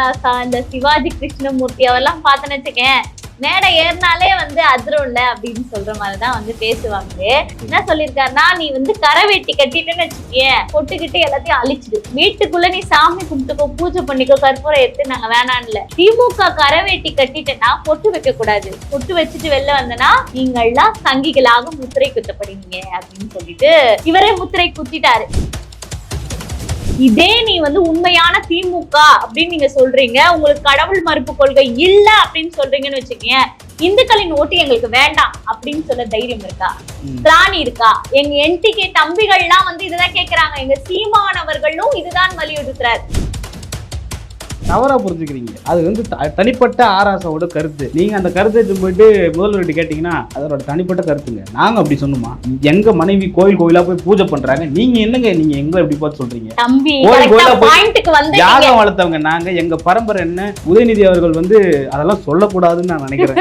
ஆராசா இந்த சிவாஜி கிருஷ்ணமூர்த்தி அவெல்லாம் பார்த்தேன்னு வச்சுக்கேன். மேடை ஏறினாலே வந்து அதிரும்ல அப்படின்னு சொல்ற மாதிரிதான் வந்து பேசுவாங்க. என்ன சொல்லியிருக்காருன்னா நீ வந்து கரை வெட்டி கட்டிட்டேன்னு வச்சுக்கேன். பொட்டுக்கிட்டு எல்லாத்தையும் அழிச்சிடு. வீட்டுக்குள்ள நீ சாமி கும்பிட்டுக்கோ பூஜை பண்ணிக்கோ கற்பூரம் எடுத்து நாங்க வேணாம்ல திமுக கரை வெட்டி கட்டிட்டேன்னா பொட்டு வைக்க கூடாது. பொட்டு வச்சுட்டு வெளில வந்தனா நீங்கள்லாம் சங்கிகளாக முத்திரை குத்தப்படுவீங்க அப்படின்னு சொல்லிட்டு இவரே முத்திரை குத்திட்டாரு. இதே நீ வந்து உண்மையான திமுக அப்படின்னு நீங்க சொல்றீங்க. உங்களுக்கு கடவுள் மறுப்பு கொள்கை இல்ல அப்படின்னு சொல்றீங்கன்னு வச்சுக்கீங்க இந்துக்களின் ஓட்டு எங்களுக்கு வேண்டாம் அப்படின்னு சொல்ல தைரியம் இருக்கா? ம். திராணி இருக்கா? எங்க என்டிகே தம்பிகள்லாம் வந்து இதுதான் கேக்குறாங்க. எங்க சீமானவர்களும் இதுதான் வலியுறுத்துறாரு. தவறா புரிஞ்சுக்கிறீங்க. அது வந்து தனிப்பட்ட ஆராசாவோட கருத்து. நீங்க அந்த கருத்தை போயிட்டு முதல்வர்கிட்ட கேட்டீங்கன்னா அதோட தனிப்பட்ட கருத்துங்க. நாங்க அப்படி சொன்னோமா? எங்க மனைவி கோயில் கோயிலா போய் பூஜை பண்றாங்க? நீங்க என்னங்க நீங்க எங்களை எப்படி பார்த்து சொல்றீங்க? தம்பி கோயில் கரெக்டா கோயிலா போய் யாகம் வளர்த்தவங்க நாங்க எங்க பரம்பரை என்ன? உதயநிதி அவர்கள் வந்து அதெல்லாம் சொல்லக்கூடாதுன்னு நான் நினைக்கிறேன்.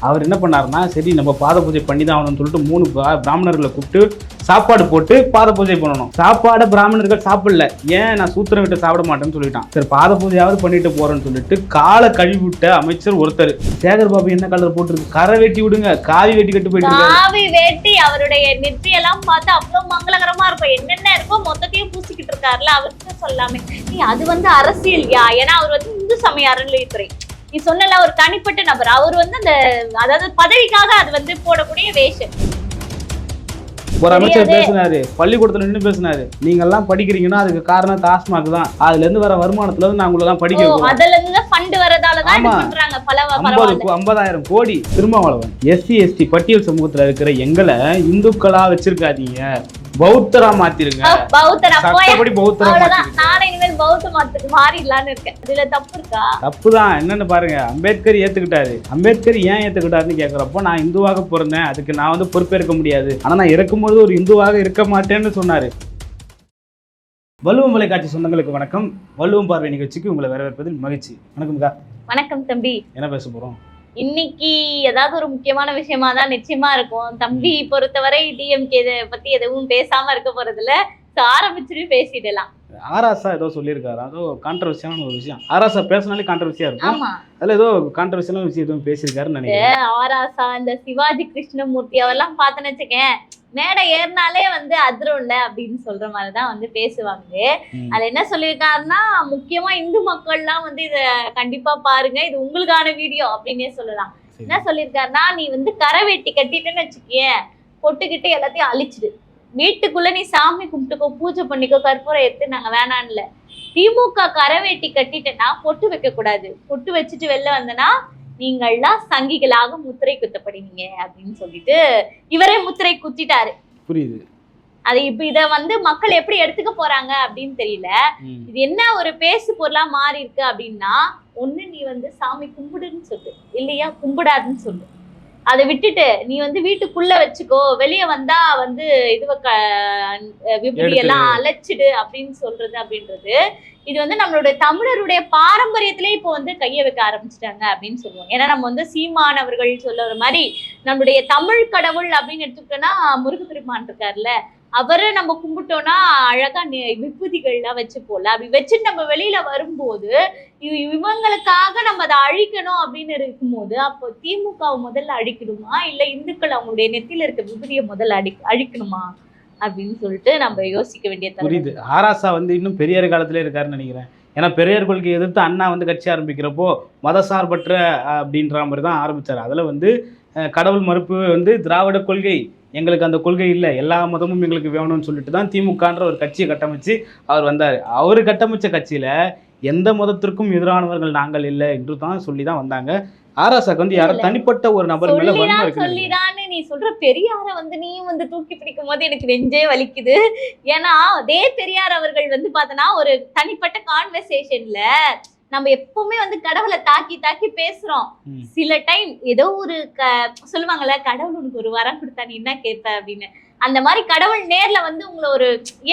அவர் என்ன பண்ணாருன்னா சரி நம்ம பாத பூஜை பண்ணி தான் ஆகணும்னு சொல்லிட்டு மூணு பிரா- பிராமணர்களை கூப்பிட்டு சாப்பாடு போட்டு பாத பூஜை பண்ணணும். சாப்பாடை பிராமணர்கள் சாப்பிடல. ஏன்? நான் சூத்திரம் விட்டு சாப்பிட மாட்டேன்னு சொல்லிட்டான். சரி பாத பூஜையாவது பண்ணிட்டு போறேன்னு சொல்லிட்டு காலை கழுவி விட்ட அமைச்சர் ஒருத்தர். சேகர் பாபு என்ன கலர் போட்டிருக்கு? கரை வெட்டி விடுங்க. காவி வெட்டி கட்டு போயிட்டு காவி வெட்டி அவருடைய நெற்றியெல்லாம் பார்த்து அவ்வளவு மங்களகரமா இருக்கும். என்னென்ன இருக்கோ மொத்தத்தையும் பூசிக்கிட்டு இருக்காருல்ல அவருக்கு சொல்லாமே. நீ அது வந்து அரசியல் யா? ஏன்னா அவர் வந்து இந்து சமய அறநிலையத்துறை. நீ சொன்னல ஒரு தனிப்பட்ட நபர். அவர் வந்து அந்த அதாவது பதவிக்காக அது வந்து போடக்கூடிய வேஷம். ஒரு அமைச்சர். பேசினாரு. பள்ளிக்கூடத்துல நின்று பேசினாரு. நீங்க எல்லாம் படிக்கிறீங்கன்னா அதுக்கு காரணம் டாஸ்மாக் தான். அதுல இருந்து வர வருமானத்துல இருந்து நான் உங்களை எல்லாம் படிக்க. அதுல இருந்து ஃபண்ட் ஆமா. பண்றாங்க. பல ஐம்பதாயிரம் கோடி திருமாவளவன் எஸ்சி எஸ்டி பட்டியல் சமூகத்துல இருக்கிற எங்களை இந்துக்களா வச்சிருக்காதீங்க. பௌத்தரா மாத்திருங்க. பௌத்தரா பௌத்தரா மாத்திருங்க. இனிமேல் பௌத்த மதத்துக்கு மாறிடலான்னு இருக்கேன். இதுல தப்பு இருக்கா? தப்புதான். என்னன்னு பாருங்க. அம்பேத்கர் ஏத்துக்கிட்டாரு. அம்பேத்கர் ஏன் ஏத்துக்கிட்டாருன்னு கேக்குறப்போ நான் இந்துவாக பிறந்தேன். அதுக்கு நான் வந்து பொறுப்பேற்க முடியாது. ஆனா நான் இறக்கும்போது ஒரு இந்துவாக இருக்க மாட்டேன்னு சொன்னாரு. வள்ளுவம் தொலைக்காட்சி சொந்தங்களுக்கு வணக்கம். வள்ளுவம் பார்வை நிகழ்ச்சிக்கு உங்களை வரவேற்பதில் மகிழ்ச்சி. வணக்கம்க்கா வணக்கம் தம்பி. என்ன பேச போறோம்? இன்னைக்கு ஏதாவது ஒரு முக்கியமான விஷயமா தான் நிச்சயமா இருக்கும். தம்பி பொறுத்தவரை டிஎம்கே பத்தி எதுவும் பேசாம இருக்க போறதுல So, ஆரம்பிச்சுட்டு பேசிடலாம். ஆராசா ஏதோ சொல்லியிருக்காரு. அதோ கான்ட்ரவர்சியான ஒரு விஷயம். ஆராசா பேசினாலே கான்ட்ரவர்சியா இருக்கும். அதுல ஏதோ கான்ட்ரவர்சியான விஷயம் எதுவும் பேசியிருக்காருன்னு நினைக்கிறேன். ஆராசா இந்த சிவாஜி கிருஷ்ணமூர்த்தி அவெல்லாம் பார்த்தேன்னு வச்சுக்கேன். மேடை ஏறினாலே வந்து அதிரும்ல அப்படின்னு சொல்ற மாதிரிதான் வந்து பேசுவாங்க. அதுல என்ன சொல்லியிருக்காருன்னா முக்கியமா இந்து மக்கள்லாம் வந்து இத கண்டிப்பா பாருங்க. இது உங்களுக்கான வீடியோ அப்படின்னே சொல்லலாம். என்ன சொல்லியிருக்காருன்னா நீ வந்து கரை வெட்டி கட்டிட்டேன்னு வச்சுக்கேன். பொட்டுக்கிட்டு எல்லாத்தையும் அழிச்சிடு. வீட்டுக்குள்ள நீ சாமி கும்பிட்டுக்கோ பூஜை பண்ணிக்கோ கற்பூரம் எடுத்து நாங்க வேணாம்ல. திமுக கரை வெட்டி கட்டிட்டேன்னா பொட்டு வைக்க கூடாது பொட்டு வச்சுட்டு வெளில வந்தனா நீங்கள்லாம் சங்கிகளாக முத்திரை குத்தப்படுவீங்க அப்படின்னு சொல்லிட்டு இவரே முத்திரை குத்திட்டாரு. புரியுது. அது இப்ப இத வந்து மக்கள் எப்படி எடுத்துக்க போறாங்க அப்படின்னு தெரியல. இது என்ன ஒரு பேசு பொருளா மாறி இருக்கு அப்படின்னா ஒண்ணு நீ வந்து சாமி கும்பிடுன்னு சொல்லு. இல்லையா? கும்பிடாதுன்னு சொல்லு. அதை விட்டுட்டு நீ வந்து வீட்டுக்குள்ள வச்சுக்கோ வெளியே வந்தா வந்து இதுவ விபூதி எல்லாம் அழைச்சிடு அப்படின்னு சொல்றது அப்படின்றது. இது வந்து நம்மளுடைய தமிழருடைய பாரம்பரியத்திலே இப்போ வந்து கைய வைக்க ஆரம்பிச்சிட்டாங்க அப்படின்னு சொல்லுவாங்க. ஏன்னா நம்ம வந்து சீமானவர்கள் சொல்லுற மாதிரி நம்மளுடைய தமிழ் கடவுள் அப்படின்னு எடுத்துக்கிட்டோம்னா முருகப்பெருமான் இருக்கார்ல அவரை நம்ம கும்பிட்டோம்னா அழகா விபூதிகள்லாம் வச்சு போல அப்படி வச்சுட்டு நம்ம வெளியில வரும்போது இவ- இவங்களுக்காக நம்ம அதை அழிக்கணும் அப்படின்னு இருக்கும்போது அப்போ திமுக முதல்ல அழிக்கணுமா? இல்ல இந்துக்கள் அவங்களுடைய நெத்தியில இருக்க விபூதியை முதல்ல அடி அழிக்கணுமா? அப்படின்னு சொல்லிட்டு நம்ம யோசிக்க வேண்டிய புரியுது. ஆராசா வந்து இன்னும் பெரியார் காலத்திலே இருக்காருன்னு நினைக்கிறேன். ஏன்னா பெரியார் கொள்கை எதிர்த்து அண்ணா வந்து கட்சி ஆரம்பிக்கிறப்போ மதசார்பற்ற அப்படின்ற மாதிரி தான் ஆரம்பிச்சார். அதில் வந்து கடவுள் மறுப்பு வந்து திராவிட கொள்கை எங்களுக்கு அந்த கொள்கை இல்லை எல்லா மதமும் எங்களுக்கு வேணும்னு சொல்லிட்டு தான் திமுகன்ற ஒரு கட்சியை கட்டமைச்சு அவர் வந்தார் அவர் கட்டமைச்ச கட்சியில் எந்த மதத்திற்கும் எதிரானவர்கள் நாங்கள் இல்லை என்று தான் சொல்லி தான் வந்தாங்க ஆராசாக்கு வந்து யாரோ இல்ல. தனிப்பட்ட ஒரு நபர் மேல. சொல்லிதான்னு நீ சொல்ற பெரியார வந்து நீயும் வந்து தூக்கி பிடிக்கும் போது எனக்கு நெஞ்சே வலிக்குது ஏன்னா அதே பெரியார் அவர்கள் வந்து பார்த்தனா ஒரு தனிப்பட்ட கான்வர்சேஷன்ல நம்ம எப்பவுமே வந்து கடவுளை தாக்கி தாக்கி பேசுறோம். சில டைம் ஏதோ ஒரு க சொல்லுவாங்கல்ல கடவுள் உனக்கு ஒரு வரம் கொடுத்தா நீ என்ன கேட்ப அப்படின்னு. அந்த மாதிரி கடவுள் நேர்ல வந்து உங்களை ஒரு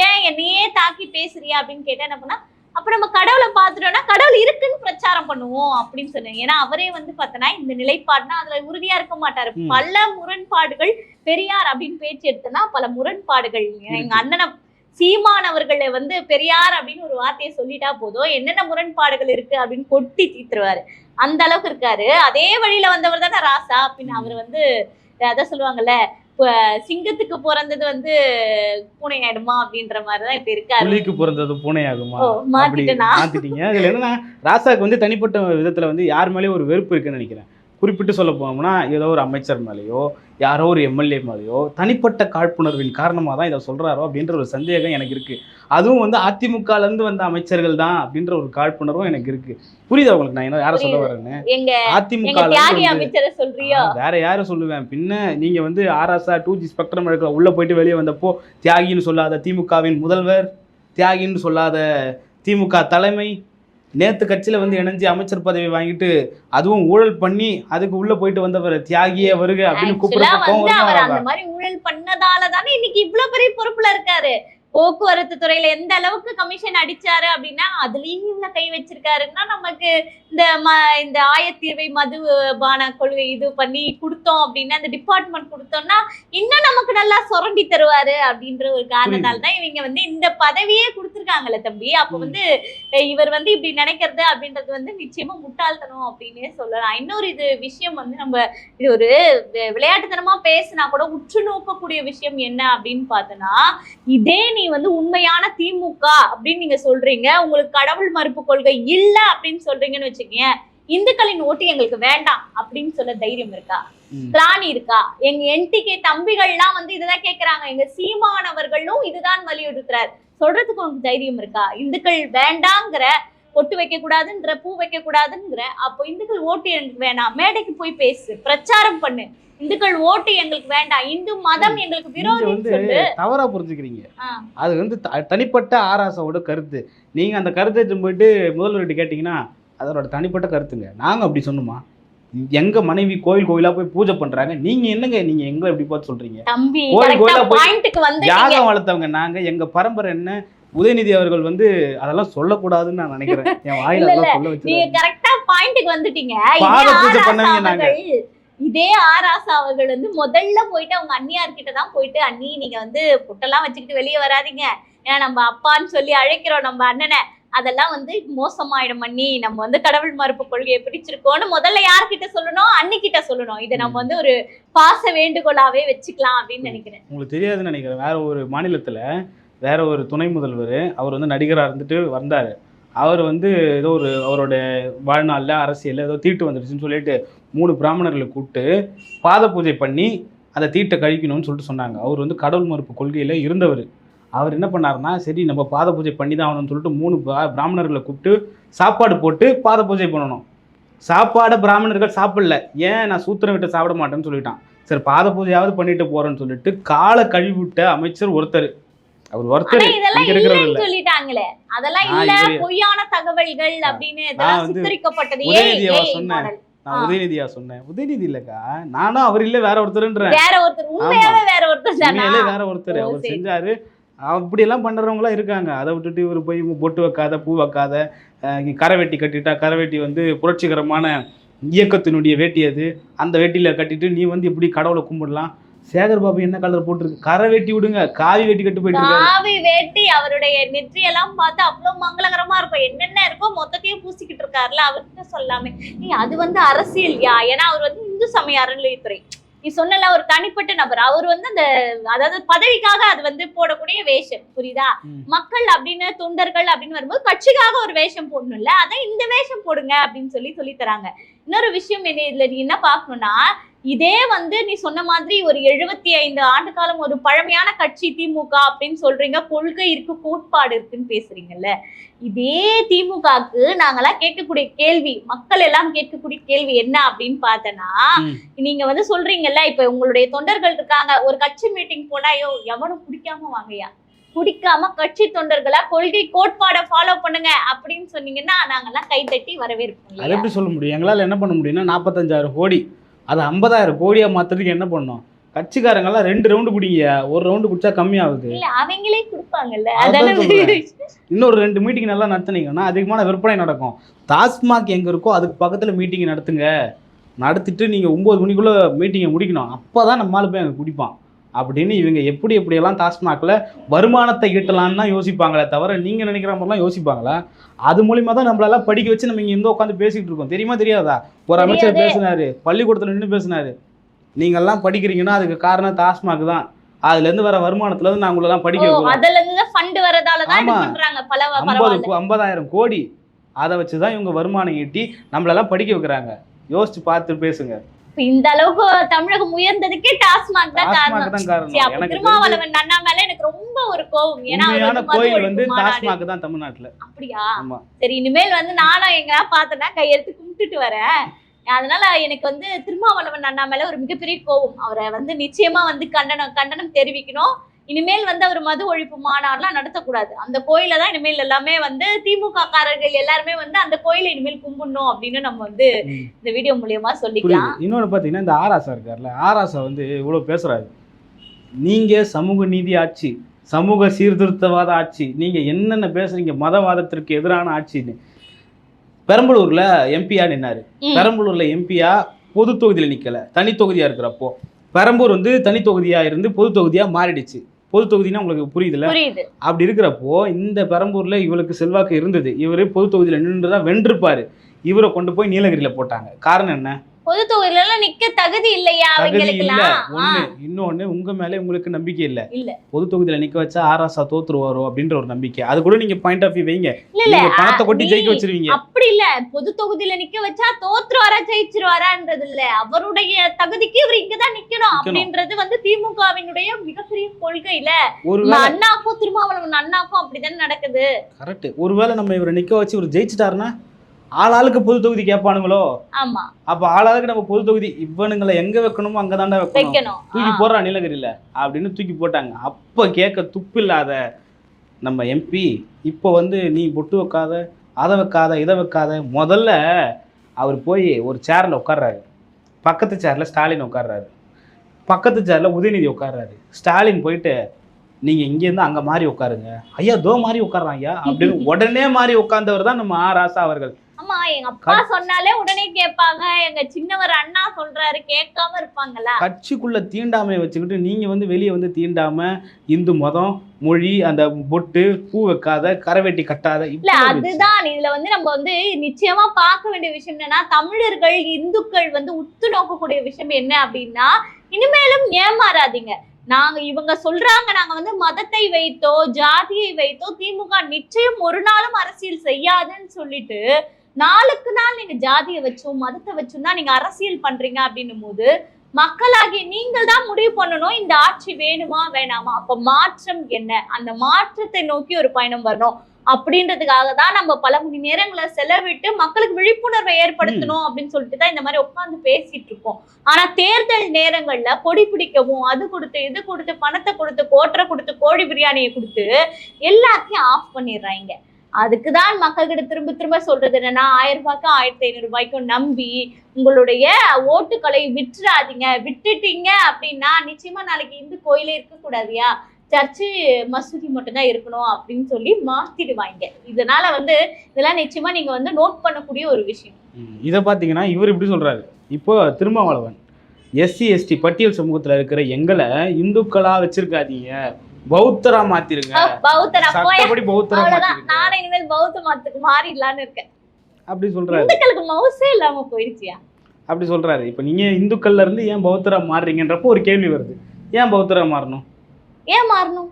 ஏன் என்னையே தாக்கி பேசுறியா? அப்படின்னு கேட்டா என்ன பண்ணா அப்ப நம்ம கடவுளை பார்த்துட்டோம்னா கடவுள் இருக்குன்னு பிரச்சாரம் பண்ணுவோம் அப்படின்னு சொன்னேன். ஏன்னா அவரே வந்து பார்த்தனா இந்த நிலைப்பாடுனா அதுல உறுதியா இருக்க மாட்டாரு. பல முரண்பாடுகள் பெரியார் அப்படின்னு பேச்சு எடுத்தனா பல முரண்பாடுகள் எங்க. அண்ணனை சீமான் அவர்களை வந்து பெரியார் அப்படின்னு ஒரு வார்த்தையை சொல்லிட்டா போதும். என்னென்ன முரண்பாடுகள் இருக்கு அப்படின்னு கொட்டி தீத்துருவாரு. அந்த அளவுக்கு இருக்காரு. அதே வழியில வந்தவர் தானே ராசா. அப்படின்னு அவர் வந்து அதான் சொல்லுவாங்கல்ல சிங்கத்துக்கு பிறந்தது வந்து பூனை ஆயிடுமா அப்படின்ற மாதிரிதான் இப்ப இருக்காரு. புலிக்கு பிறந்தது பூனை ஆகுமா மாத்திட்டீங்க. இதுல என்னன்னா ராசாக்கு வந்து தனிப்பட்ட விதத்துல வந்து யார் மேலேயும் ஒரு வெறுப்பு இருக்குன்னு நினைக்கிறேன். குறிப்பிட்டு சொல்ல போனோம்னா ஏதோ ஒரு அமைச்சர் மேலேயோ யாரோ ஒரு எம்எல்ஏ மேலேயோ தனிப்பட்ட காழ்ப்புணர்வின் காரணமாக தான் இதை சொல்றாரோ அப்படின்ற ஒரு சந்தேகம் எனக்கு இருக்கு. அதுவும் வந்து அதிமுகல இருந்து வந்த அமைச்சர்கள் தான் அப்படின்ற ஒரு காழ்ப்புணர்வும் எனக்கு இருக்கு. புரியுதா உங்களுக்கு? நான் என்ன யாரை சொல்ல வரேன்னு? அதிமுக வேற யாரை சொல்லுவேன்? பின்ன நீங்க வந்து ஆராசா டூ ஜி ஸ்பெக்ட்ரம் எடுக்கல உள்ள போயிட்டு வெளியே வந்தப்போ தியாகின்னு சொல்லாத திமுகவின் முதல்வர் தியாகின்னு சொல்லாத திமுக தலைமை நேத்து கட்சியில வந்து இணைஞ்சு அமைச்சர் பதவி வாங்கிட்டு அதுவும் ஊழல் பண்ணி அதுக்கு உள்ள போயிட்டு வந்தவர் தியாகியே வருக அப்படின்னு கூப்பிட ஆக்சுவலா பக்கம் வந்து அவர் அந்த மாதிரி ஊழல் பண்ணதால தானே இன்னைக்கு இவ்வளவு பெரிய பொறுப்புல இருக்காரு. போக்குவரத்து துறையில எந்த அளவுக்கு கமிஷன் அடிச்சாரு அப்படின்னா அதுலயும் கை வச்சிருக்காருன்னா நமக்கு இந்த ம இந்த ஆயத்தீர்வை மது பான கொள்கை இது பண்ணி கொடுத்தோம் அப்படின்னா இந்த டிபார்ட்மெண்ட் கொடுத்தோம்னா இன்னும் நமக்கு நல்லா சுரண்டி தருவாரு அப்படின்ற ஒரு காரணத்தால தான் இவங்க வந்து இந்த பதவியே கொடுத்துருக்காங்கல்ல தம்பி. அப்ப. வந்து இவர் வந்து இப்படி நினைக்கிறது அப்படின்றது வந்து நிச்சயமா முட்டாள்தனம் அப்படின்னே சொல்லலாம். இன்னொரு இது விஷயம் வந்து நம்ம இது ஒரு விளையாட்டுத்தனமா பேசினா கூட உற்று நோக்கக்கூடிய விஷயம் என்ன அப்படின்னு பார்த்தோன்னா இதே நீ வந்து உண்மையான திமுக அப்படின்னு நீங்க சொல்றீங்க. உங்களுக்கு கடவுள் மறுப்பு கொள்கை இல்ல அப்படின்னு சொல்றீங்கன்னு வச்சுக்கீங்க. இந்துக்களின் ஓட்டு எங்களுக்கு வேண்டாம் அப்படின்னு சொல்ல தைரியம் இருக்கா. திராணி இருக்கா? எங்க என்டிகே தம்பிகள்லாம் வந்து இதுதான் கேக்குறாங்க. எங்க சீமானவர்களும் இதுதான் வலியுறுத்துறாரு. சொல்றதுக்கு உனக்கு தைரியம் இருக்கா? இந்துக்கள் வேண்டாங்கிற பொட்டு வைக்க கூடாதுன்ற பூ வைக்க கூடாதுங்கிற அப்போ இந்துக்கள் ஓட்டு எனக்கு வேணாம். மேடைக்கு போய் பேசு பிரச்சாரம் பண்ணு. இந்துக்கள் ஓட்டு எங்களுக்கு வேண்டாம். இந்து மதம் எங்களுக்கு சொல்லு. தவறா புரிஞ்சுக்கிறீங்க. அது வந்து தனிப்பட்ட ஆராசாவோட கருத்து. நீங்க அந்த கருத்தை போயிட்டு முதல்வர்கிட்ட கேட்டீங்கன்னா அதோட தனிப்பட்ட கருத்துங்க. நாங்க அப்படி சொன்னோமா? எங்க மனைவி கோயில் கோயிலா போய் பூஜை பண்றாங்க? நீங்க என்னங்க நீங்க எங்க எப்படி பார்த்து சொல்றீங்க? தம்பி கோயில் கோயிலா போய் யாகம் வளர்த்தவங்க நாங்க எங்க பரம்பரை என்ன? உதயநிதி அவர்கள் வந்து அதெல்லாம் சொல்லக்கூடாதுன்னு நான் நினைக்கிறேன். என் வாயில அதெல்லாம் சொல்ல நீங்க வச்சு கரெக்டா பாயிண்ட்டுக்கு வந்துட்டீங்க. பாத இதே பூஜை ஆராசா பண்ணவங்க நாங்க. இதே ஆராசா அவர்கள் வந்து முதல்ல போயிட்டு அவங்க அண்ணியார் கிட்ட தான் போயிட்டு அண்ணி நீங்க வந்து புட்டெல்லாம் வச்சுக்கிட்டு வெளியே வராதீங்க. ஏன்னா நம்ம அப்பான்னு சொல்லி அழைக்கிறோம் நம்ம அண்ணனை. அதெல்லாம் வந்து மோசமாயிடும் அண்ணி. நம்ம வந்து கடவுள் மறுப்பு கொள்கையை பிடிச்சிருக்கோம்னு முதல்ல யார்கிட்ட சொல்லணும்? அண்ணி கிட்ட சொல்லணும். இதை நம்ம வந்து ஒரு பாச வேண்டுகோளாவே வச்சுக்கலாம் அப்படின்னு நினைக்கிறேன். உங்களுக்கு தெரியாதுன்னு நினைக்கிறேன். வேற ஒரு மாநிலத்துல வேற ஒரு துணை முதல்வர். அவர் வந்து நடிகராக இருந்துட்டு வந்தார். அவர் வந்து ஏதோ ஒரு அவரோட வாழ்நாளில் அரசியலில் ஏதோ தீட்டு வந்துடுச்சுன்னு சொல்லிட்டு மூணு பிராமணர்களை கூப்பிட்டு பாத பூஜை பண்ணி அந்த தீட்டை கழிக்கணும்னு சொல்லிட்டு சொன்னாங்க. அவர் வந்து கடவுள் மறுப்பு கொள்கையில் இருந்தவர். அவர் என்ன பண்ணாருன்னா சரி நம்ம பாத பூஜை பண்ணி தான் ஆகணும்னு சொல்லிட்டு மூணு பிராமணர்களை கூப்பிட்டு சாப்பாடு போட்டு பாத பூஜை பண்ணணும். சாப்பாடை பிராமணர்கள் சாப்பிடல. ஏன் நான் சூத்திரம் விட்டு சாப்பிட மாட்டேன்னு சொல்லிட்டான். சரி பாத பூஜையாவது பண்ணிட்டு போகிறேன்னு சொல்லிட்டு காலை கழுவிவிட்ட அமைச்சர் ஒருத்தர். அவர் ஒருத்தர் இதெல்லாம் சொல்லிட்டாங்களே. அதெல்லாம் இல்ல. பொய்யான தகவல்கள் அப்படின்னு இதெல்லாம் சுத்தரிக்கப்பட்டது. சொன்னேன். நான். உதயநிதியா சொன்னேன். உதயநிதி இல்லக்கா. நானும் அவர் இல்ல வேற ஒருத்தருன்றேன். வேற ஒருத்தர். உண்மையாவே வேற ஒருத்தர் வேற ஒருத்தர். அவர் சரி. செஞ்சாரு. அப்படியெல்லாம் பண்றவங்களாம் இருக்காங்க. அதை விட்டுட்டு இவர் போய் பொட்டு வைக்காத பூ வைக்காத கரை வெட்டி கட்டிட்டா கரை வெட்டி வந்து புரட்சிகரமான இயக்கத்தினுடைய வேட்டி அது. அந்த வேட்டியில கட்டிட்டு நீ வந்து எப்படி கடவுளை கும்பிடலாம்? சேகர் பாபு என்ன கலர் போட்டிருக்கு? கரை வெட்டி விடுங்க. காவி வெட்டி கட்டு போயிட்டு இருக்காரு. காவி வேட்டி அவருடைய நெற்றி எல்லாம் பார்த்து அவ்வளவு மங்களகரமா இருக்கும். என்னென்ன இருக்கோ மொத்தத்தையும் பூசிக்கிட்டு இருக்காருல்ல அவர்கிட்ட சொல்லாமே. நீ அது வந்து அரசியல்யா ஏன்னா அவர் வந்து இந்து சமய அறநிலையத்துறை. நீ சொன்னல ஒரு தனிப்பட்ட நபர். அவர் வந்து அந்த அதாவது பதவிக்காக அது வந்து போடக்கூடிய வேஷம். புரியுதா. மக்கள் அப்படின்னு தொண்டர்கள் அப்படின்னு வரும்போது கட்சிக்காக ஒரு வேஷம் போடணும்ல. அதான் இந்த வேஷம் போடுங்க அப்படின்னு சொல்லி சொல்லி தராங்க. இன்னொரு விஷயம் என்ன இதுல நீ என்ன பார்க்கணும்னா இதே வந்து நீ சொன்ன மாதிரி ஒரு எழுபத்தி ஐந்து ஆண்டு காலம் ஒரு பழமையான கட்சி திமுக அப்படின்னு சொல்றீங்க. கொள்கை இருக்கு கோட்பாடு இருக்குன்னு பேசுறீங்கல்ல. இதே திமுகக்கு நாங்கெல்லாம் கேட்கக்கூடிய கேள்வி மக்கள் எல்லாம் கேட்கக்கூடிய கேள்வி என்ன அப்படின்னு பார்த்தனா. நீங்க வந்து சொல்றீங்கல்ல இப்ப உங்களுடைய தொண்டர்கள் இருக்காங்க. ஒரு கட்சி மீட்டிங் போனா ஐயோ எவனும் பிடிக்காம வாங்கய்யா. பிடிக்காம கட்சி தொண்டர்களை கொள்கை கோட்பாடை ஃபாலோ பண்ணுங்க அப்படின்னு சொன்னீங்கன்னா நாங்கெல்லாம் கைத்தட்டி வரவேற்போம் அது? எப்படி சொல்ல முடியும்? எங்களால் என்ன பண்ண முடியும்னா நாற்பத்தஞ்சாயிரம் கோடி அதை ஐம்பதாயிரம் கோடியா மாத்துறதுக்கு என்ன பண்ணோம்? கட்சிக்காரங்கெல்லாம் ரெண்டு ரவுண்டு குடிங்க ஒரு ரவுண்டு குடிச்சா கம்மியாகுது. அவங்களே கொடுப்பாங்கல்ல. இன்னொரு ரெண்டு மீட்டிங் நல்லா நடத்துனீங்கன்னா அதிகமான விற்பனை நடக்கும். டாஸ்மாக் எங்க இருக்கோ அதுக்கு பக்கத்துல மீட்டிங் நடத்துங்க. நடத்திட்டு நீங்க ஒன்பது மணிக்குள்ள மீட்டிங்கை முடிக்கணும். அப்பதான் நம்மளால போய் அங்க குடிப்பான். அப்படின்னு இவங்க எப்படி எப்படியெல்லாம் டாஸ்மாகில் வருமானத்தை ஈட்டலாம்னு தான் யோசிப்பாங்களே தவிர நீங்கள் நினைக்கிற மாதிரிலாம் யோசிப்பாங்களா? அது மூலிமா தான் நம்மளெல்லாம் படிக்க வச்சு நம்ம இங்கே இருந்து உட்காந்து பேசிக்கிட்டு இருக்கோம். தெரியுமா தெரியாதா? ஒரு அமைச்சர். பேசினாரு பள்ளிக்கூடத்தில் நின்று பேசினாரு. நீங்கள்லாம் படிக்கிறீங்கன்னா அதுக்கு காரணம் டாஸ்மாக் தான். அதுலேருந்து வர வருமானத்துலேருந்து நான் உங்களெல்லாம் படிக்க வைக்கிறோம் அதுல இருந்து ஃபண்ட் வரதால தான். பண்றாங்க. பல ஐம்பது பரவாயில்ல. கோ- ஐம்பதாயிரம் கோடி. அதை வச்சு தான் இவங்க வருமானம் ஈட்டி நம்மளெல்லாம் படிக்க வைக்கிறாங்க. யோசிச்சு பார்த்து பேசுங்க. இந்த அளவுக்கு தமிழகம் உயர்ந்ததுக்கே டாஸ்மாக் தான் காரணம். திருமாவளவன் அண்ணா மேல எனக்கு ரொம்ப ஒரு கோவம். ஏன்னா கோயில் வந்து. டாஸ்மாக் தான் தமிழ்நாட்டுல. அப்படியா? சரி இனிமேல் வந்து நானும் எங்க பார்த்தேன்னா கையெடுத்து கும்பிட்டுட்டு வரேன். அதனால எனக்கு வந்து திருமாவளவன் அண்ணா மேல ஒரு மிகப்பெரிய கோவம். அவரை வந்து நிச்சயமா வந்து கண்டனம் கண்டனம் தெரிவிக்கணும். இனிமேல் வந்து அவர் மது ஒழிப்பு மாநாடுலாம் நடத்தக்கூடாது. அந்த கோயில தான் இனிமேல் எல்லாமே வந்து திமுக காரர்கள் எல்லாருமே வந்து அந்த கோயிலை இனிமேல் கும்பிடணும் அப்படின்னு நம்ம வந்து. இந்த வீடியோ மூலியமா சொல்லிக்கலாம். புரியுது. இன்னொன்று பார்த்தீங்கன்னா இந்த ஆராசா இருக்கார்ல ஆராசா வந்து இவ்வளோ பேசுறாரு. நீங்க சமூக நீதி ஆட்சி சமூக சீர்திருத்தவாத ஆட்சி நீங்க என்னென்ன பேசுறீங்க மதவாதத்திற்கு எதிரான ஆட்சின்னு. பெரம்பலூர்ல எம்பியா நின்னாரு. பெரம்பலூர்ல எம்பியா பொது தொகுதியில் நிக்கல. தனி தொகுதியா இருக்கிறப்போ பெரம்பூர் வந்து தனி தொகுதியா இருந்து பொது தொகுதியா மாறிடுச்சு. பொது தொகுதினா உங்களுக்கு புரியுதுல்ல? புரியுது. அப்படி இருக்கிறப்போ இந்த பெரம்பூர்ல இவருக்கு செல்வாக்கு இருந்தது. இவர் பொது தொகுதியில் நின்று தான் வென்றிருப்பாரு. இவரை கொண்டு போய் நீலகிரியில போட்டாங்க. காரணம் என்ன? பொது தொகுதியில நிக்க தகுதி இல்லையா அவங்களுக்கெல்லாம்? ஒண்ணு இன்னொன்னு உங்க மேல உங்களுக்கு நம்பிக்கை இல்ல. இல்ல. பொது தொகுதியில நிக்க வச்சா ஆராசா தோத்துருவாரோ அப்படின்ற ஒரு நம்பிக்கை. அது கூட நீங்க பாயிண்ட் ஆஃப் வியூ வைங்க. நீங்க பணத்தை கொட்டி ஜெயிக்க வச்சிருவீங்க. அப்படி இல்ல. பொது தொகுதியில நிக்க வச்சா தோத்துருவாரா ஜெயிச்சிருவாரான்றது இல்ல. அவருடைய தகுதிக்கு இவர் இங்கதான் நிக்கணும் அப்படின்றது வந்து திமுகவினுடைய மிகப்பெரிய கொள்கையில. அண்ணாக்கும் திருமாவளவன் அண்ணாக்கும் அப்படிதானே நடக்குது. கரெக்ட் ஒருவேளை நம்ம இவரை நிக்க வச்சு இவர் ஜெயிச்சிட்டாருன்னா ஆளாளுக்கு பொது தொகுதி கேட்பானுங்களோ? ஆமா. அப்ப ஆளாளுக்கு நம்ம பொது தொகுதி இவனுங்களை எங்க வைக்கணுமோ அங்கதான்டா வைக்கணும். தூக்கி ஆ. போடுறா நீலகிரியில அப்படின்னு தூக்கி போட்டாங்க. அப்ப கேட்க துப்பில்லாத நம்ம எம்பி இப்போ வந்து நீ பொட்டு வைக்காத அதை வைக்காத இதை வைக்காத முதல்ல அவர் போய் ஒரு சேரில் உட்கார்றாரு. பக்கத்து சேரில் ஸ்டாலின் உட்கார்றாரு. பக்கத்து சேரில் உதயநிதி உட்கார்றாரு. ஸ்டாலின் போயிட்டு நீங்கள் இங்கேருந்து அங்கே மாறி உட்காருங்க. ஐயா தோ மாறி உட்கார்றான் ஐயா அப்படின்னு உடனே மாறி உட்கார்ந்தவர் தான் நம்ம ஆ. ராசா அவர்கள். ஆமா எங்க அப்பா சொன்னாலே உடனே கேட்பாங்க. எங்க சின்னவர் அண்ணா சொல்றாரு கேட்காம இருப்பாங்களா? கட்சிக்குள்ள தீண்டாமையை வச்சுக்கிட்டு நீங்க வந்து வெளியே வந்து தீண்டாம இந்து மதம் மொழி அந்த பொட்டு பூ வைக்காத கரவேட்டி கட்டாத இல்ல. அதுதான். இதுல வந்து நம்ம வந்து நிச்சயமா பார்க்க வேண்டிய விஷயம் என்னன்னா தமிழர்கள் இந்துக்கள் வந்து உத்து நோக்கக்கூடிய விஷயம் என்ன அப்படின்னா இனிமேலும் ஏமாறாதீங்க. நாங்க இவங்க சொல்றாங்க நாங்க வந்து மதத்தை வைத்தோ ஜாதியை வைத்தோ திமுக நிச்சயம் ஒரு நாளும் அரசியல் செய்யாதுன்னு சொல்லிட்டு நாளுக்கு நாள் நீங்க ஜாதியை வச்சும் மதத்தை வச்சும் தான் நீங்க அரசியல் பண்றீங்க அப்படின்னும் போது மக்களாகிய நீங்கள் தான் முடிவு பண்ணணும் இந்த ஆட்சி வேணுமா வேணாமா? அப்ப மாற்றம் என்ன? அந்த மாற்றத்தை நோக்கி ஒரு பயணம் வரணும். அப்படின்றதுக்காக தான் நம்ம பல மணி நேரங்களை செலவிட்டு மக்களுக்கு விழிப்புணர்வை ஏற்படுத்தணும் அப்படின்னு சொல்லிட்டு தான் இந்த மாதிரி உட்காந்து பேசிட்டு இருக்கோம். ஆனா தேர்தல் நேரங்கள்ல கொடி பிடிக்கவும் அது கொடுத்து இது கொடுத்து பணத்தை கொடுத்து கோட்டரை கொடுத்து கோழி பிரியாணியை கொடுத்து எல்லாத்தையும் ஆஃப் பண்ணிடுறாங்க. அதுக்கு தான் மக்கள்கிட்ட திரும்ப திரும்ப சொல்றது என்னன்னா ஆயிரம் ரூபாய்க்கு ஆயிரத்தி ஐநூறு ரூபாய்க்கும் நம்பி உங்களுடைய ஓட்டுக்களை விட்டுறாதீங்க விட்டுட்டீங்க அப்படின்னா நிச்சயமா நாளைக்கு இந்து கோயிலே இருக்கக்கூடாதுயா? சர்ச்சு மசூதி மட்டும்தான் இருக்கணும் அப்படின்னு சொல்லி மாத்திடுவாங்க. இதனால வந்து இதெல்லாம் நிச்சயமா நீங்க வந்து நோட் பண்ணக்கூடிய ஒரு விஷயம். இதை பார்த்தீங்கன்னா இவர் இப்படி சொல்றாரு. இப்போ திருமாவளவன் எஸ்சி எஸ்டி பட்டியல் சமூகத்தில் இருக்கிற எங்களை இந்துக்களா வச்சிருக்காதீங்க. பௌத்தரா மாத்திருங்க. பௌத்தரா சட்டப்படி பௌத்தரா மாத்திருங்க. நானே இனிமேல் பௌத்த மதத்துக்கு மாறிடலான்னு இருக்கேன். அப்படி சொல்றாரு. இந்துக்களுக்கு மவுசே இல்லாம போயிடுச்சியா? அப்படி சொல்றாரு. இப்போ நீங்க இந்துக்கள்ல இருந்து ஏன் பௌத்தரா மாறுறீங்கன்றப்போ ஒரு கேள்வி வருது. ஏன் பௌத்தரா மாறணும்? ஏன் மாறணும்?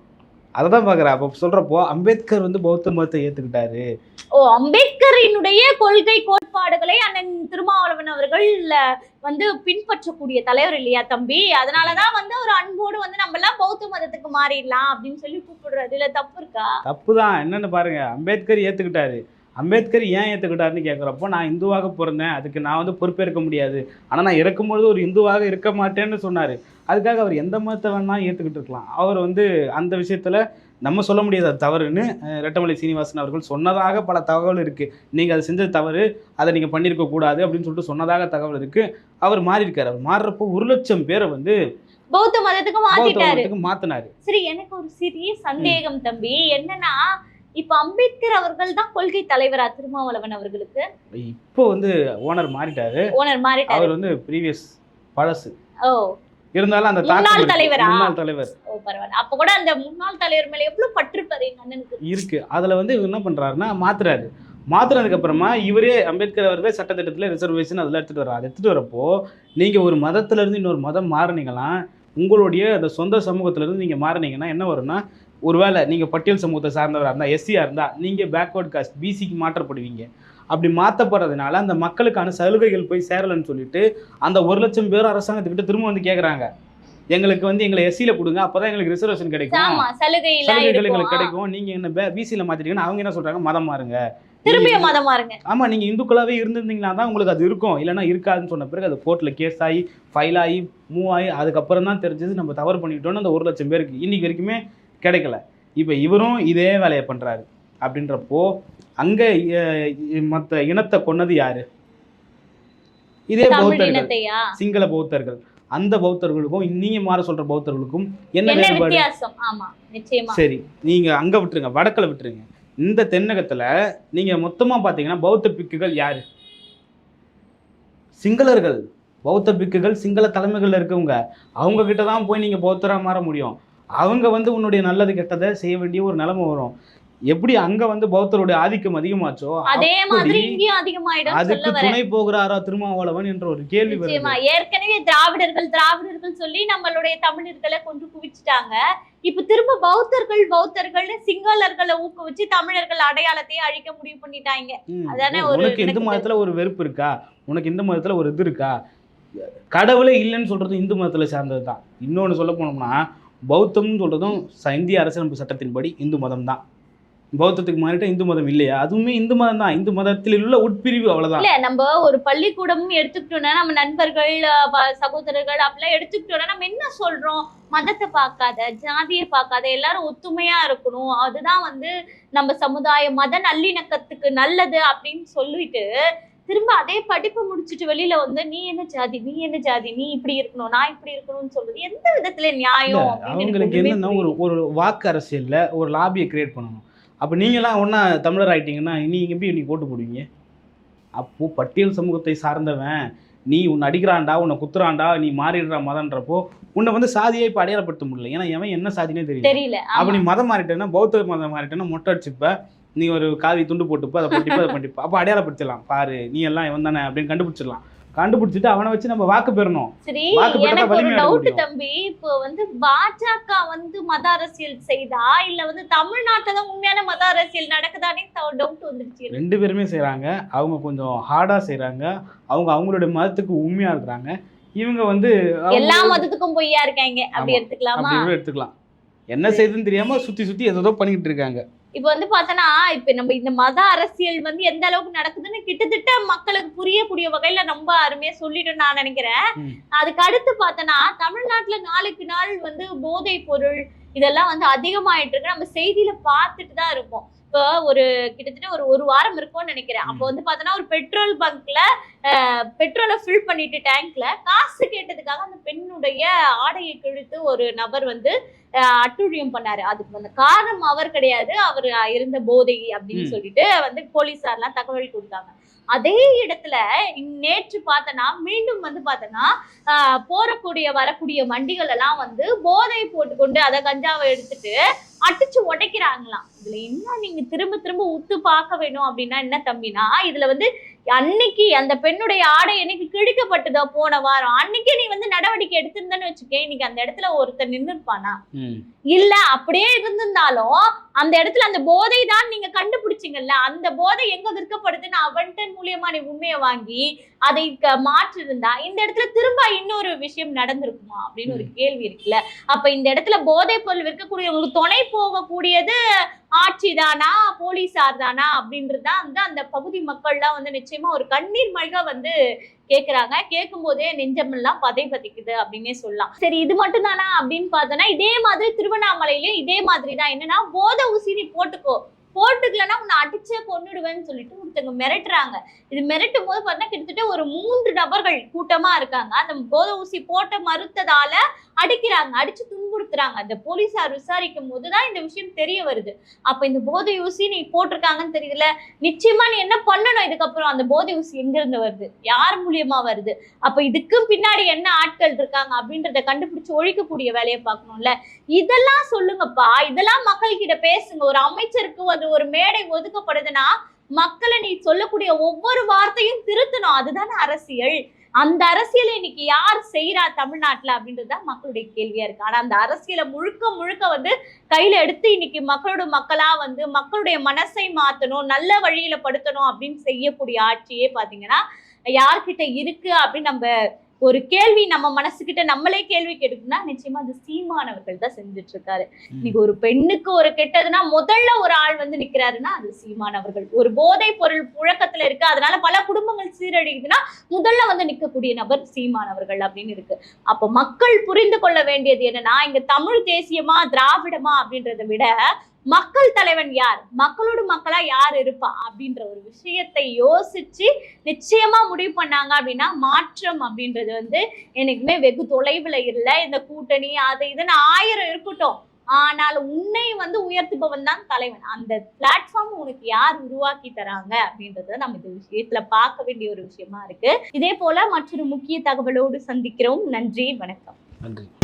அதை தான் பார்க்குறேன் அப்போ சொல்கிறப்போ அம்பேத்கர் வந்து பௌத்த மதத்தை ஏற்றுக்கிட்டாரு ஓ அம்பேத்கரினுடைய கொள்கை கோட்பாடுகளை அண்ணன் திருமாவளவன் அவர்கள் வந்து பின்பற்றக்கூடிய தலைவர் இல்லையா தம்பி? அதனாலதான் வந்து ஒரு அன்போடு வந்து நம்ம எல்லாம் பௌத்த மதத்துக்கு மாறிடலாம் அப்படின்னு சொல்லி கூப்பிடுறது இல்ல தப்பு இருக்கா? தப்பு தான் என்னென்னு பாருங்க அம்பேத்கர் ஏற்றுக்கிட்டாரு அம்பேத்கர் ஏன் ஏற்றுக்கிட்டாருன்னு கேட்குறப்போ நான் இந்துவாக பிறந்தேன். அதுக்கு நான் வந்து பொறுப்பேற்க முடியாது. ஆனால் நான் இறக்கும்பொழுது ஒரு இந்துவாக இருக்க மாட்டேன்னு சொன்னார். அதுக்காக அவர் எந்த மதத்தை வேணாலும் ஏற்றுக்கிட்டு இருக்கலாம். அவர் வந்து அந்த விஷயத்தில் நம்ம சொல்ல முடியாது அது தவறுன்னு ரெட்டமலை சீனிவாசன் அவர்கள் சொன்னதாக பல தகவல் இருக்குது நீங்கள் அதை செஞ்சது தவறு அதை நீங்கள் பண்ணியிருக்க கூடாது அப்படின்னு சொல்லிட்டு சொன்னதாக தகவல் இருக்குது அவர் மாறியிருக்காரு. அவர் மாறுறப்போ ஒரு லட்சம் பேரை வந்து பௌத்த மதத்துக்கு மாத்திட்டாரு. மாற்றினார் சரி எனக்கு ஒரு சிறிய சந்தேகம் தம்பி. என்னன்னா இப்ப அம்பேத்கர் அவர்கள் தான் கொள்கை தலைவரா திருமாவளவன் அவர்களுக்கு? இப்போ வந்து ஓனர் மாறிட்டாரு. ஓனர் மாறிட்டாரு. அவர் வந்து ப்ரீவியஸ் பழசு. ஓ. இருந்தாலும் அந்த முன்னாள். தலைவரா? முன்னாள் தலைவர். ஓ பரவாயில்ல. அப்ப கூட அந்த முன்னாள் தலைவர் மேல எவ்வளவு எங்க அண்ணனுக்கு? இருக்கு. அதுல வந்து இவர் என்ன பண்றாருன்னா மாத்துறாரு. மாத்துனதுக்கு அப்புறமா இவரே அம்பேத்கர் அவர்களே சட்டத்திட்டத்தில் ரிசர்வேஷன் அதெல்லாம் எடுத்துட்டு வர்றாரு. அதை எடுத்துட்டு வரப்போ நீங்க ஒரு மதத்துல இருந்து இன்னொரு மதம் மாறுனீங்களாம் உங்களுடைய அந்த சொந்த சமூகத்துல இருந்து நீங்க மாறுனீங்கன்னா என்ன வரும்னா ஒருவேளை நீங்க பட்டியல் சமூகத்தை சார்ந்தவராக இருந்தா எஸ்சியா இருந்தா நீங்க பேக்வர்ட் காஸ்ட் பிசிக்கு மாற்றப்படுவீங்க. அப்படி மாற்றப்படுறதுனால அந்த மக்களுக்கான சலுகைகள் போய் சேரலைன்னு சொல்லிட்டு அந்த ஒரு லட்சம் பேர் அரசாங்கத்துக்கிட்ட திரும்ப வந்து கேக்குறாங்க. எங்களுக்கு வந்து எங்களை எஸ்சியில் கொடுங்க அப்பதான் எங்களுக்கு ரிசர்வேஷன் கிடைக்கும். சலுகைகள் எங்களுக்கு கிடைக்கும். நீங்க என்ன பிசியில் மாத்திட்டீங்கன்னா அவங்க என்ன சொல்றாங்க? மதம் மாறுங்க. திரும்பிய மதம் மாறுங்க. ஆமா நீங்க இந்துக்களாவே இருந்திருந்தீங்கன்னா தான் உங்களுக்கு அது இருக்கும். இல்லைன்னா இருக்காதுன்னு சொன்ன பிறகு அது கோர்ட்ல கேஸ் ஆகி ஃபைல் ஆகி மூவ் ஆகி அதுக்கப்புறம் தான் தெரிஞ்சது நம்ம தவறு பண்ணிட்டோம்னு அந்த ஒரு லட்சம் பேருக்கு இன்னைக்கு வரைக்குமே கிடைக்கல. இப்போ இவரும் இதே வேலையை பண்றாரு. அப்படின்றப்போ அங்க மத்த இனத்தை கொன்னது யாரு? இதே பௌத்தர்கள். சிங்கள பௌத்தர்கள். அந்த பௌத்தர்களுக்கும் நீங்க மாற சொல்ற பௌத்தர்களுக்கும் என்ன வேறுபாடு? சரி நீங்க அங்க விட்டுருங்க வடக்குல விட்டுருங்க. இந்த தென்னகத்துல நீங்க மொத்தமா பாத்தீங்கன்னா பௌத்த பிக்குகள் யாரு? சிங்களர்கள். பௌத்த பிக்குகள் சிங்கள தலைமைகள்ல இருக்கவங்க. அவங்க கிட்ட தான் போய் நீங்க பௌத்தரா மாற முடியும். அவங்க வந்து உன்னுடைய நல்லது கெட்டதை செய்ய வேண்டிய ஒரு நிலைமை வரும். எப்படி அங்க வந்து பௌத்தருடைய ஆதிக்கம் அதிகமாச்சோ அதே மாதிரி இங்கேயும் அதிகமாயிடும் அதுக்கு துணை போகிறாரா திருமாவளவன் என்ற ஒரு கேள்வி ஏற்கனவே திராவிடர்கள் திராவிடர்கள் சொல்லி நம்மளுடைய தமிழர்களை கொண்டு குவிச்சிட்டாங்க. இப்ப திரும்ப பௌத்தர்கள் பௌத்தர்கள்னு சிங்களர்களை ஊக்குவிச்சு தமிழர்கள் அடையாளத்தையே அழிக்க முடிவு பண்ணிட்டாங்க. ம். அதானே ஒரு உனக்கு இந்து மதத்துல ஒரு வெறுப்பு இருக்கா? உனக்கு இந்து மதத்துல ஒரு இது இருக்கா? கடவுளே இல்லைன்னு சொல்றது இந்து மதத்துல சார்ந்தது தான் இன்னொன்று சொல்ல போனோம்னா பௌத்தம்னு சொல்றதும் இந்திய அரசியலமைப்பு சட்டத்தின்படி இந்து மதம் தான் பௌத்தத்துக்கு மாறிட்டா இந்து மதம் இல்லையா? அதுவுமே இந்து மதம் தான். இந்து மதத்தில் உள்ள உட்பிரிவு அவ்வளவுதான். இல்ல நம்ம ஒரு பள்ளிக்கூடமும் எடுத்துக்கிட்டோம்னா நம்ம நண்பர்கள் சகோதரர்கள் அப்படிலாம் எடுத்துக்கிட்டோம்னா நம்ம என்ன சொல்றோம்? மதத்தை பார்க்காத ஜாதியை பார்க்காத எல்லாரும் ஒத்துமையா இருக்கணும். அதுதான் வந்து நம்ம சமுதாய மத நல்லிணக்கத்துக்கு நல்லது அப்படின்னு சொல்லிட்டு திரும்ப அதே படிப்பு முடிச்சுட்டு வெளியில வந்து நீ என்ன ஜாதி? நீ என்ன ஜாதி? நீ இப்படி இருக்கணும் நான் இப்படி இருக்கணும்னு சொல்றது எந்த விதத்துல நியாயம்? அவங்களுக்கு என்னன்னா ஒரு. ஒரு வாக்கு அரசியல்ல ஒரு லாபியை கிரியேட் பண்ணணும். அப்போ நீங்களாம் ஒன்றா தமிழர் ஆயிட்டீங்கன்னா நீங்க எப்படி நீ ஓட்டு போடுவீங்க? அப்போ பட்டியல் சமூகத்தை சார்ந்தவன் நீ உன்னை அடிக்கிறான்டா உன்னை குத்துறான்டா நீ மாறிடுற மதன்றப்போ உன்னை வந்து சாதியை இப்போ அடையாளப்படுத்த முடியல. ஏன்னா எவன் என்ன சாதினே தெரியல. தெரியல அப்போ நீ மதம் மாறிட்டேன்னா பௌத்த மதம் மாறிட்டேன்னா மொட்டை அடிச்சுப்ப நீ ஒரு காவி துண்டு போட்டுப்ப அதை பண்ணிப்ப அதை பண்ணிப்ப. அப்போ அடையாளப்படுத்திடலாம். பாரு நீ எல்லாம் இவன் தானே அப்படின்னு கண்டுபிடிச்சிடலாம். கண்டுபிடிச்சிட்டு அவனை வச்சு நம்ம வாக்கு பெறணும். சரி எனக்கு ஒரு டவுட். தம்பி. இப்போ வந்து பாஜக வந்து மத அரசியல் செய்தா? இல்ல வந்து தமிழ்நாட்டுல தான் உண்மையான மத அரசியல் நடக்குதானே டவுட் வந்துருச்சு. ரெண்டு பேருமே செய்கிறாங்க அவங்க கொஞ்சம் ஹார்டாக செய்கிறாங்க அவங்க அவங்களுடைய மதத்துக்கு உண்மையாக இருக்கிறாங்க. இவங்க வந்து எல்லா மதத்துக்கும் பொய்யா இருக்காங்க. அப்படி. எடுத்துக்கலாமா? எடுத்துக்கலாம். என்ன செய்யுதுன்னு தெரியாம சுத்தி சுத்தி ஏதோ பண்ணிக்கிட்டு இருக்காங்க. இப்ப வந்து பார்த்தோன்னா இப்ப நம்ம இந்த மத அரசியல் வந்து எந்த அளவுக்கு நடக்குதுன்னு கிட்டத்தட்ட மக்களுக்கு புரியக்கூடிய வகையில ரொம்ப அருமையா சொல்லிட்டோம்னு நான் நினைக்கிறேன். அதுக்கு அடுத்து பார்த்தோன்னா தமிழ்நாட்டுல நாளுக்கு நாள் வந்து போதை பொருள் இதெல்லாம் வந்து அதிகமாயிட்டு இருக்கு. நம்ம செய்தியில பார்த்துட்டு தான் இருக்கோம். இப்போ ஒரு கிட்டத்தட்ட ஒரு ஒரு வாரம் இருக்கும்னு நினைக்கிறேன். அப்போ வந்து பார்த்தோன்னா ஒரு பெட்ரோல் பங்க்ல பெட்ரோலை ஃபில் பண்ணிட்டு டேங்க்ல காசு கேட்டதுக்காக அந்த பெண்ணுடைய ஆடையை கிழித்து ஒரு நபர் வந்து அட்டுழியம் பண்ணாரு. அதுக்கு அந்த காரணம் அவர் கிடையாது. அவர் இருந்த போதை அப்படின்னு. சொல்லிட்டு வந்து போலீசார்லாம் தகவல் கொடுத்தாங்க. அதே இடத்துல நேற்று பார்த்தனா மீண்டும் வந்து பார்த்தனா போறக்கூடிய வரக்கூடிய வண்டிகள் எல்லாம் வந்து போதை போட்டுக்கொண்டு அதை கஞ்சாவை எடுத்துட்டு அடிச்சு உடைக்கிறாங்களாம். இதுல என்ன நீங்க திரும்ப திரும்ப உத்து பார்க்க வேணும் அப்படின்னா என்ன தம்பினா இதுல வந்து அன்னைக்கு அந்த பெண்ணுடைய ஆடை என்னைக்கு கிழிக்கப்பட்டதோ போன வாரம் அன்னைக்கே நீ வந்து நடவடிக்கை எடுத்திருந்தேன்னு வச்சுக்கேன் இன்னைக்கு அந்த இடத்துல ஒருத்தர் நின்று இருப்பானா. இல்ல அப்படியே இருந்திருந்தாலும் அந்த இடத்துல அந்த போதை தான் நீங்க கண்டுபிடிச்சீங்கல்ல அந்த போதை எங்க விற்கப்படுதுன்னு அவன்டன் மூலியமா நீ உண்மையை வாங்கி அதை மாற்றி இருந்தா இந்த இடத்துல திரும்ப இன்னொரு விஷயம் நடந்திருக்குமா? அப்படின்னு ஒரு கேள்வி இருக்குல்ல. அப்ப இந்த இடத்துல போதை பொருள் விற்கக்கூடியவங்களுக்கு துணை போகக்கூடியது ஆட்சி தானா போலீசார் தானா அப்படின்றது தான் வந்து அந்த பகுதி மக்கள்லாம் வந்து நிச்சயமா ஒரு கண்ணீர் மல்க வந்து கேட்குறாங்க கேட்கும் போதே நெஞ்சமெல்லாம் பதை பதைக்குது அப்படின்னே சொல்லலாம். சரி இது மட்டும் தானா அப்படின்னு பார்த்தோன்னா இதே மாதிரி திருவண்ணாமலையிலயும் இதே மாதிரி தான் என்னன்னா போத ஊசி நீ போட்டுக்கோ. போட்டுக்கலன்னா உன்னை அடிச்சே கொண்டுடுவேன்னு சொல்லிட்டு ஒருத்தங்க மிரட்டுறாங்க. இது மிரட்டும் போது பார்த்தா கிட்டத்தட்ட ஒரு மூன்று நபர்கள் கூட்டமா இருக்காங்க. அந்த போத ஊசி போட்ட மறுத்ததால அடிக்கிறாங்க அடிச்சு துன்புறுத்துறாங்க. அந்த போலீசார் விசாரிக்கும் போதுதான் இந்த விஷயம் தெரிய வருது. அப்ப இந்த போதை ஊசி நீ போட்டிருக்காங்கன்னு தெரியல. நிச்சயமா நீ என்ன பண்ணணும்? இதுக்கப்புறம் அந்த போதை ஊசி எங்க இருந்து வருது? யார் மூலியமா வருது? அப்ப இதுக்கும் பின்னாடி என்ன ஆட்கள் இருக்காங்க? அப்படின்றத கண்டுபிடிச்சு ஒழிக்கக்கூடிய வேலையை பார்க்கணும்ல. இதெல்லாம் சொல்லுங்கப்பா. இதெல்லாம் மக்கள் கிட்ட பேசுங்க. ஒரு அமைச்சருக்கு ஒரு ஒரு மேடை ஒதுக்கப்படுதுன்னா மக்களை நீ சொல்லக்கூடிய ஒவ்வொரு வார்த்தையும் திருத்தணும். அதுதானே அரசியல். அந்த அரசியலை இன்னைக்கு யார் செய்யறா தமிழ்நாட்டுல அப்படின்றது தான் மக்களுடைய கேள்வியா இருக்கு. ஆனா அந்த அரசியலை முழுக்க முழுக்க வந்து கையில எடுத்து இன்னைக்கு மக்களோட மக்களா வந்து மக்களுடைய மனசை மாத்தணும் நல்ல வழியில படுத்தணும் அப்படின்னு செய்யக்கூடிய ஆட்சியே பாத்தீங்கன்னா யார்கிட்ட இருக்கு அப்படின்னு நம்ம ஒரு கேள்வி நம்ம மனசுகிட்ட நம்மளே கேள்வி கேட்டுக்கணும்னா நிச்சயமா அது சீமானவர்கள் தான் செஞ்சுட்டு இருக்காரு இன்னைக்கு ஒரு பெண்ணுக்கு ஒரு கெட்டதுன்னா முதல்ல ஒரு ஆள் வந்து நிக்கிறாருன்னா அது சீமானவர்கள். ஒரு போதை பொருள் புழக்கத்துல இருக்கு அதனால பல குடும்பங்கள் சீரழியுதுன்னா முதல்ல வந்து நிக்கக்கூடிய நபர் சீமானவர்கள் அப்படின்னு இருக்கு. அப்ப மக்கள் புரிந்து கொள்ள வேண்டியது என்னன்னா இங்க தமிழ் தேசியமா திராவிடமா அப்படின்றத விட மக்கள் தலைவன் யார்? மக்களோட மக்களா யார் இருப்பா? அப்படின்ற ஒரு விஷயத்தை யோசிச்சு நிச்சயமா முடிவு பண்ணாங்க அப்படின்னா மாற்றம் அப்படின்றது வந்து எனக்குமே வெகு தொலைவுல இல்லை. இந்த கூட்டணி அது இதுன்னு ஆயிரம் இருக்கட்டும். ஆனால் உன்னை வந்து உயர்த்துபவன் தான் தலைவன். அந்த பிளாட்ஃபார்ம் உனக்கு யார் உருவாக்கி தராங்க அப்படின்றத நம்ம இந்த விஷயத்துல பார்க்க வேண்டிய ஒரு விஷயமா இருக்கு. இதே போல மற்றொரு முக்கிய தகவலோடு சந்திக்கிறோம். நன்றி வணக்கம். நன்றி.